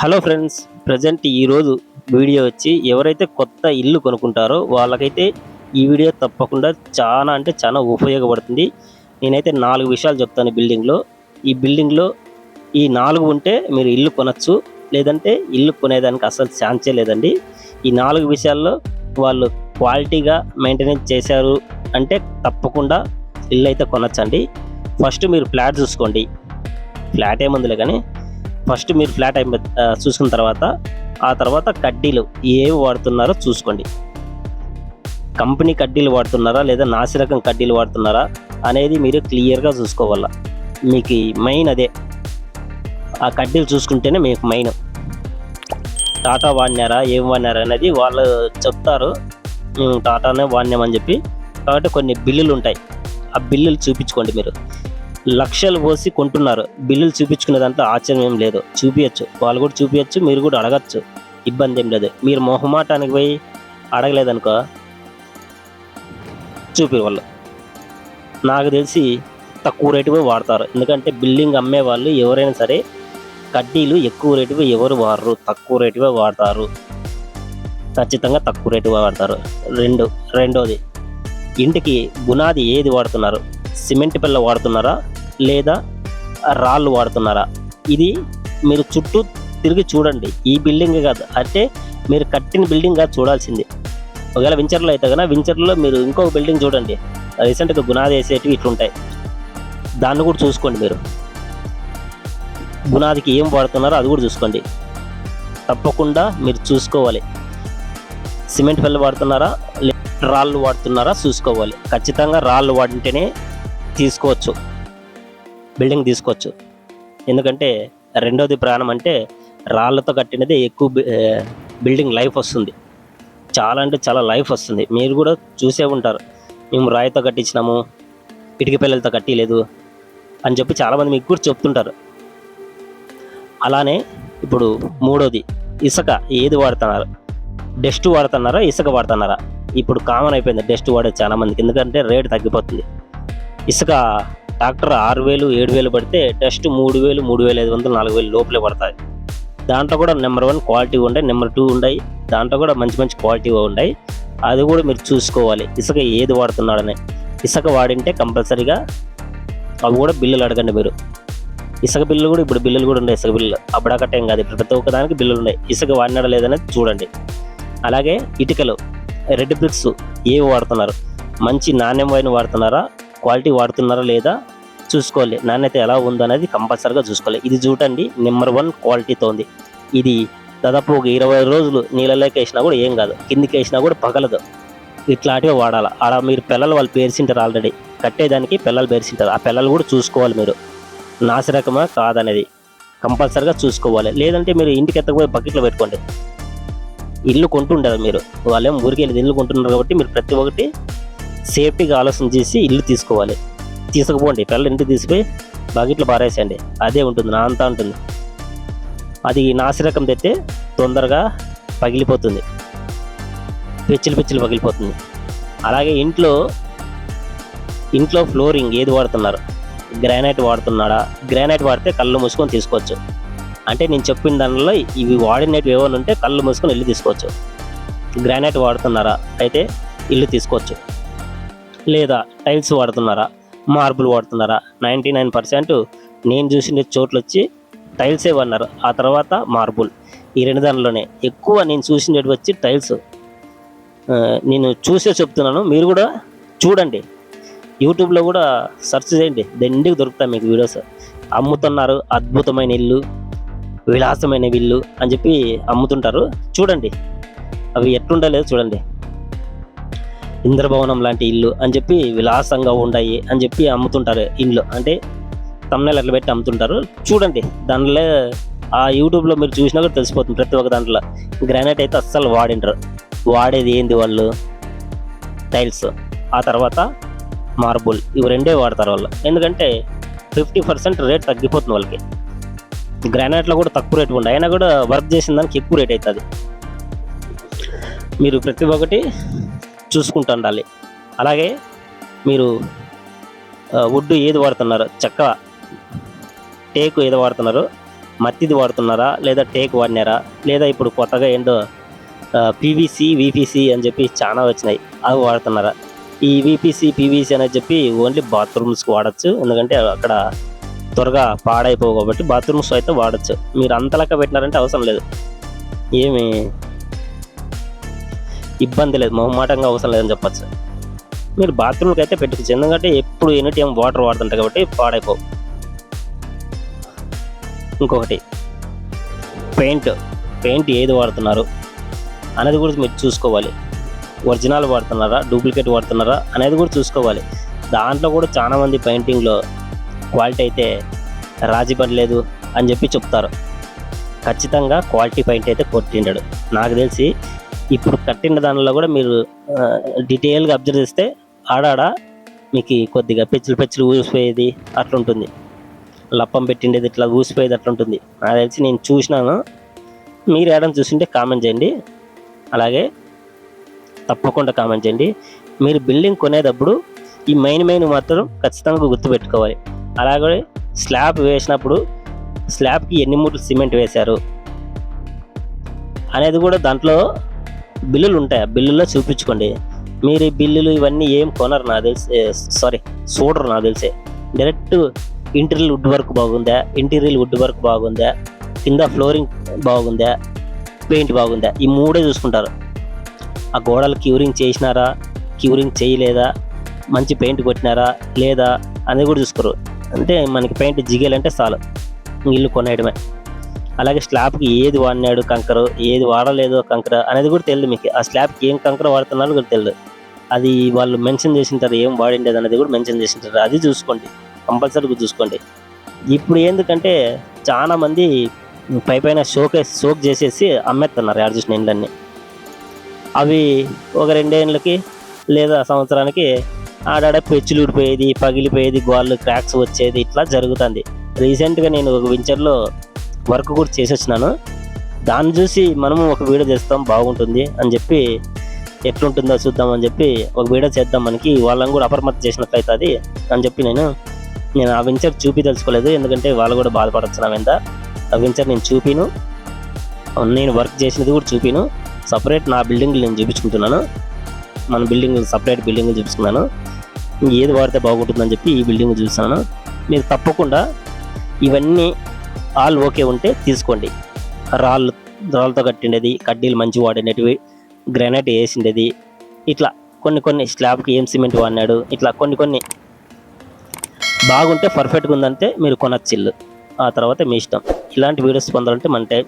Hello friends present ఈరోజు video వచ్చి ఎవరైతే కొత్త ఇల్లు కొనుక్కుంటారో వాళ్ళకైతే ఈ వీడియో తప్పకుండా చాలా అంటే చాలా ఉపయోగపడుతుంది. నేనైతే నాలుగు విషయాలు చెప్తాను బిల్డింగ్లో ఈ బిల్డింగ్లో ఈ నాలుగు ఉంటే మీరు ఇల్లు కొనచ్చు లేదంటే ఇల్లు కొనేదానికి అసలు ఛాన్సే లేదండి. ఈ నాలుగు విషయాల్లో వాళ్ళు క్వాలిటీగా మెయింటెనెన్స్ చేశారు అంటే తప్పకుండా ఇల్లు అయితే కొనచ్చండి. ఫస్ట్ మీరు ఫ్లాట్ చూసుకోండి. ఫ్లాట్ ఏముందిలే కానీ ఫస్ట్ మీరు ఫ్లాట్ అయిన చూసుకున్న తర్వాత ఆ తర్వాత కడ్డీలు ఏవి వాడుతున్నారో చూసుకోండి. కంపెనీ కడ్డీలు వాడుతున్నారా లేదా నాసిరకం కడ్డీలు వాడుతున్నారా అనేది మీరు క్లియర్గా చూసుకోవాలా. మీకు మెయిన్ అదే. ఆ కడ్డీలు చూసుకుంటేనే మీకు మెయిన్. టాటా వాడినారా ఏం వాడినారా అనేది వాళ్ళు చెప్తారు. టాటానే టాటానే వాడినామని చెప్పి. కాబట్టి కొన్ని బిల్లులు ఉంటాయి. ఆ బిల్లులు చూపించుకోండి మీరు. లక్షలు పోసి కొంటున్నారు. బిల్లులు చూపించుకునే దాంట్లో ఆశ్చర్యం ఏం లేదు. చూపించచ్చు వాళ్ళు కూడా చూపించచ్చు మీరు కూడా అడగచ్చు. ఇబ్బంది ఏం లేదు. మీరు మొహమాటానికి పోయి అడగలేదనుకో చూపి వాళ్ళు. నాకు తెలిసి తక్కువ రేటువే వాడతారు. ఎందుకంటే బిల్డింగ్ అమ్మే వాళ్ళు ఎవరైనా సరే కడ్డీలు ఎక్కువ రేటుపై ఎవరు వాడరు. తక్కువ రేటువే వాడతారు. ఖచ్చితంగా తక్కువ రేటుగా వాడతారు. రెండు రెండోది ఇంటికి బునాది ఏది వాడుతున్నారు? సిమెంట్ పిల్ల వాడుతున్నారా? లేదా రాళ్ళు వాడుతున్నారా? ఇది మీరు చుట్టూ తిరిగి చూడండి. ఈ బిల్డింగ్ కాదు. అంటే మీరు కట్టిన బిల్డింగ్ కాదు చూడాల్సింది. ఒకవేళ వించర్లో అయితే కనుక వించర్లో మీరు ఇంకొక బిల్డింగ్ చూడండి. రీసెంట్గా గునాది వేసేటివి ఇట్లుంటాయి. దాన్ని కూడా చూసుకోండి మీరు. గునాదికి ఏం వాడుతున్నారో అది కూడా చూసుకోండి. తప్పకుండా మీరు చూసుకోవాలి. సిమెంట్ పిల్ల వాడుతున్నారా? రాళ్ళు వాడుతున్నారా? చూసుకోవాలి. ఖచ్చితంగా రాళ్ళు వాడింటేనే తీసుకోవచ్చు. బిల్డింగ్ తీసుకోవచ్చు. ఎందుకంటే రెండోది ప్రాణం అంటే రాళ్ళతో కట్టినదే ఎక్కువ బిల్డింగ్ లైఫ్ వస్తుంది. చాలా అంటే చాలా లైఫ్ వస్తుంది. మీరు కూడా చూసే ఉంటారు. మేము రాయితో కట్టించినాము ఇటుక పిల్లలతో కట్టిలేదు అని చెప్పి చాలామంది మీకు కూడా చెప్తుంటారు. అలానే ఇప్పుడు మూడోది ఇసుక ఏది వాడుతున్నారు? డస్ట్ వాడుతున్నారా? ఇసుక వాడుతున్నారా? ఇప్పుడు కామన్ అయిపోయింది డస్ట్ వాడేది చాలామందికి. ఎందుకంటే రేటు తగ్గిపోతుంది. ఇసుక ట్రాక్టర్ ఆరు వేలు ఏడు వేలు పడితే టెస్ట్ మూడు వేలు మూడు వేల ఐదు వందలు నాలుగు వేలు లోపలే పడతాయి. దాంట్లో కూడా నెంబర్ వన్ క్వాలిటీ ఉన్నాయి నెంబర్ టూ ఉన్నాయి దాంట్లో కూడా మంచి మంచి క్వాలిటీ ఉన్నాయి అది కూడా మీరు చూసుకోవాలి. ఇసుక ఏది వాడుతున్నాడని. ఇసుక వాడింటే కంపల్సరీగా అవి కూడా బిల్లులు అడగండి మీరు. ఇసుక బిల్లు కూడా ఇప్పుడు బిల్లులు కూడా ఉన్నాయి ఇసుక బిల్లు అప్పుడకట్టేం కాదు ఇప్పుడు ప్రతి ఒక్క దానికి బిల్లులు ఉన్నాయి. ఇసుక వాడినాడా లేదనేది చూడండి. అలాగే ఇటుకలు రెడ్ బ్రిక్స్ ఏవి వాడుతున్నారు? మంచి నాణ్యమైన వాడుతున్నారా? క్వాలిటీ వాడుతున్నారా లేదా చూసుకోవాలి. నాణ్యత ఎలా ఉందనేది కంపల్సరీగా చూసుకోవాలి. ఇది చూడండి నెంబర్ వన్ క్వాలిటీతో ఉంది. ఇది దాదాపు ఒక ఇరవై రోజులు నీళ్ళలోకి వేసినా కూడా ఏం కాదు. కిందికి వేసినా కూడా పగలదు. ఇట్లాంటివి వాడాలి. అలా మీరు పిల్లలు వాళ్ళు పేర్చింటారు ఆల్రెడీ. కట్టేదానికి పిల్లలు పేర్చింటారు. ఆ పిల్లలు కూడా చూసుకోవాలి మీరు. నాసిరకమా కాదనేది. కంపల్సరీగా చూసుకోవాలి. లేదంటే మీరు ఇంటికి ఎత్తకపోయి బకెట్లో పెట్టుకోండి. ఇల్లు కొంటుండారు మీరు. వాళ్ళేం ఊరికి వెళ్ళి ఇల్లు కొంటున్నారు కాబట్టి మీరు ప్రతి ఒక్కటి సేఫ్టీగా ఆలోచన చేసి ఇల్లు తీసుకోవాలి. తీసుకుపోండి. పిల్లలు ఇంటికి తీసిపోయి బకెట్లు పారేసేయండి. అదే ఉంటుంది. నా అంతా ఉంటుంది. అది నాసిరకం తెస్తే తొందరగా పగిలిపోతుంది. పిచ్చిలు పిచ్చిలు పగిలిపోతుంది. అలాగే ఇంట్లో ఇంట్లో ఫ్లోరింగ్ ఏది వాడుతున్నారు? గ్రానైట్ వాడుతున్నాడా? గ్రానైట్ వాడితే కళ్ళు మూసుకొని తీసుకోవచ్చు. అంటే నేను చెప్పిన దానిలో ఇవి వాడినట్టు ఏమైనా ఉంటే కళ్ళు మూసుకొని ఇల్లు తీసుకోవచ్చు. గ్రానైట్ వాడుతున్నారా? అయితే ఇల్లు తీసుకోవచ్చు. లేదా టైల్స్ వాడుతున్నారా? మార్బుల్ వాడుతున్నారా? నైంటీ నైన్ పర్సెంట్ నేను చూసిన చోట్ల వచ్చి టైల్సే వాడినారు. ఆ తర్వాత మార్బుల్. ఈ రెండు దానిలోనే ఎక్కువ నేను చూసినట్టు వచ్చి టైల్స్. నేను చూసే చెప్తున్నాను. మీరు కూడా చూడండి. యూట్యూబ్లో కూడా సెర్చ్ చేయండి. దండికి దొరుకుతాయి మీకు వీడియోస్. అమ్ముతున్నారు. అద్భుతమైన ఇల్లు. విలాసమైన ఇల్లు అని చెప్పి అమ్ముతుంటారు. చూడండి. అవి ఎట్లుండలేదు చూడండి. ఇంద్రభవనం లాంటి ఇల్లు అని చెప్పి విలాసంగా ఉన్నాయి అని చెప్పి అమ్ముతుంటారు ఇల్లు అంటే తమ్నెల్ అట్లా పెట్టి అమ్ముతుంటారు. చూడండి దానిలో ఆ యూట్యూబ్లో మీరు చూసినా కూడా తెలిసిపోతుంది ప్రతి ఒక్క దాంట్లో. గ్రానైట్ అయితే అస్సలు వాడింటారు వాడేది ఏంది వాళ్ళు? టైల్స్. ఆ తర్వాత మార్బుల్. ఇవి రెండే వాడతారు వాళ్ళు. ఎందుకంటే ఫిఫ్టీ పర్సెంట్ రేట్ తగ్గిపోతుంది వాళ్ళకి. గ్రానైట్లో కూడా తక్కువ రేట్ ఉండే అయినా కూడా వర్క్ చేసిన దానికి ఎక్కువ రేట్ అవుతుంది. మీరు ప్రతి ఒక్కటి చూసుకుంటూ ఉండాలి. అలాగే మీరు వుడ్డు ఏది వాడుతున్నారు? చెక్క టేకు ఏది వాడుతున్నారు? మత్తిది వాడుతున్నారా? లేదా టేక్ వాడినారా? లేదా ఇప్పుడు కొత్తగా ఏంటో పీవీసీ విపిసి అని చెప్పి చాలా వచ్చినాయి. అవి వాడుతున్నారా? ఈ వీపీసీ పీవీసీ అని చెప్పి ఓన్లీ బాత్రూమ్స్కి వాడచ్చు. ఎందుకంటే అక్కడ త్వరగా పాడైపోవు కాబట్టి బాత్రూమ్స్ అయితే వాడచ్చు. మీరు అంత లెక్క పెట్టినారంటే అవసరం లేదు. ఏమి ఇబ్బంది లేదు మొహమాటంగా అవసరం లేదని చెప్పచ్చు. మీరు బాత్రూమ్కి అయితే పెట్టుకోవచ్చు ఎందుకంటే ఎప్పుడు ఎనీ టైం వాటర్ వాడుతుంటారు కాబట్టి పాడైపోవు. ఇంకొకటి పెయింట్ పెయింట్ ఏది వాడుతున్నారు అనేది కూడా మీరు చూసుకోవాలి. ఒరిజినల్ వాడుతున్నారా డూప్లికేట్ వాడుతున్నారా అనేది కూడా చూసుకోవాలి. దాంట్లో కూడా చాలామంది పెయింటింగ్లో క్వాలిటీ అయితే రాజీ పడలేదు అని చెప్పి చెప్తారు. ఖచ్చితంగా క్వాలిటీ పెయింట్ అయితే కొట్టిండాడు. నాకు తెలిసి ఇప్పుడు కట్టిన దానిలో కూడా మీరు డీటెయిల్గా అబ్జర్వ్ చేస్తే ఆడాడ మీకు కొద్దిగా పెచ్చులు పెచ్చులు ఊసిపోయేది అట్లుంటుంది. లప్పం పెట్టిండేది ఇట్లా ఊసిపోయేది అట్లుంటుంది. నాకు తెలిసి నేను చూసినాను. మీరు ఏడని చూసింటే కామెంట్ చేయండి. అలాగే తప్పకుండా కామెంట్ చేయండి. మీరు బిల్డింగ్ కొనేటప్పుడు ఈ మెయిన్ మెయిన్ మాత్రం ఖచ్చితంగా గుర్తుపెట్టుకోవాలి అలాగే స్లాబ్ వేసినప్పుడు స్లాబ్కి ఎన్ని మూటలు సిమెంట్ వేశారు అనేది కూడా దాంట్లో బిల్లులు ఉంటాయి ఆ బిల్లులో చూపించుకోండి. మీరు ఈ బిల్లులు ఇవన్నీ ఏం కొనరు నాకు తెలిసి. సారీ చూడరు నాకు తెలిసే. డైరెక్ట్ ఇంటీరియల్ వుడ్ వర్క్ బాగుందా? ఇంటీరియల్ వుడ్ వర్క్ బాగుందా? కింద ఫ్లోరింగ్ బాగుందా? పెయింట్ బాగుందా? ఈ మూడే చూసుకుంటారు. ఆ గోడలు క్యూరింగ్ చేసినారా? క్యూరింగ్ చేయలేదా? మంచి పెయింట్ కొట్టినారా? లేదా? అనేది కూడా చూసుకోరు. అంటే మనకి పెయింట్ జిగేలంటే చాలు. ఇల్లు కొనేయడమే. అలాగే స్లాబ్కి ఏది వాడినాడు కంకర ఏది వాడలేదు కంకర అనేది కూడా తెలియదు మీకు. ఆ స్లాబ్కి ఏం కంకర వాడుతున్నారో కూడా తెలియదు అది వాళ్ళు మెన్షన్ చేసింటారు ఏం వాడిండేది అనేది కూడా మెన్షన్ చేసింటారు అది చూసుకోండి. కంపల్సరీగా చూసుకోండి. ఇప్పుడు ఎందుకంటే చాలామంది పై పైన షోకే షోక్ చేసేసి అమ్మేస్తున్నారు యాడ్ చూసిన ఇండ్లన్నీ అవి ఒక రెండేళ్ళకి లేదా సంవత్సరానికి ఆడాడ పెచ్చులు ఊడిపోయేది పగిలిపోయేది గోళ్ళు క్రాక్స్ వచ్చేది ఇట్లా జరుగుతుంది. రీసెంట్గా నేను ఒక వెంచర్లో వర్క్ కూడా చేసి వచ్చినాను. దాన్ని చూసి మనము ఒక వీడియో చేస్తాం బాగుంటుంది అని చెప్పి ఎట్లుంటుందో చూద్దాం అని చెప్పి ఒక వీడియో చేద్దాం మనకి. వాళ్ళని కూడా అపరమత్త చేసినట్లయితే అది అని చెప్పి నేను నేను ఆ వెంచర్ చూపి తెలుసుకోలేదు. ఎందుకంటే వాళ్ళు కూడా బాధపడచ్చు నా మీద. ఆ వెంచర్ నేను చూపిను. నేను వర్క్ చేసినది కూడా చూపిను. సపరేట్ నా బిల్డింగ్ నేను చూపించుకుంటున్నాను. మన బిల్డింగ్ సపరేట్ బిల్డింగ్ చూపిస్తున్నాను ఏది వాడితే బాగుంటుందని చెప్పి ఈ బిల్డింగ్ చూస్తున్నాను మీరు తప్పకుండా ఇవన్నీ ఆల్ ఓకే ఉంటే తీసుకోండి. రాళ్ళు రాళ్ళతో కట్టిండేది కడ్డీలు మంచి వాడినటివి గ్రానైట్ వేసిండేది. ఇట్లా కొన్ని కొన్ని స్లాబ్కి ఏం సిమెంట్ వాడినాడు ఇట్లా కొన్ని కొన్ని బాగుంటే పర్ఫెక్ట్గా ఉందంటే మీరు కొనచ్చు ఇల్లు. ఆ తర్వాత మీ ఇష్టం. ఇలాంటి వీడియోస్ పొందాలంటే మన టైం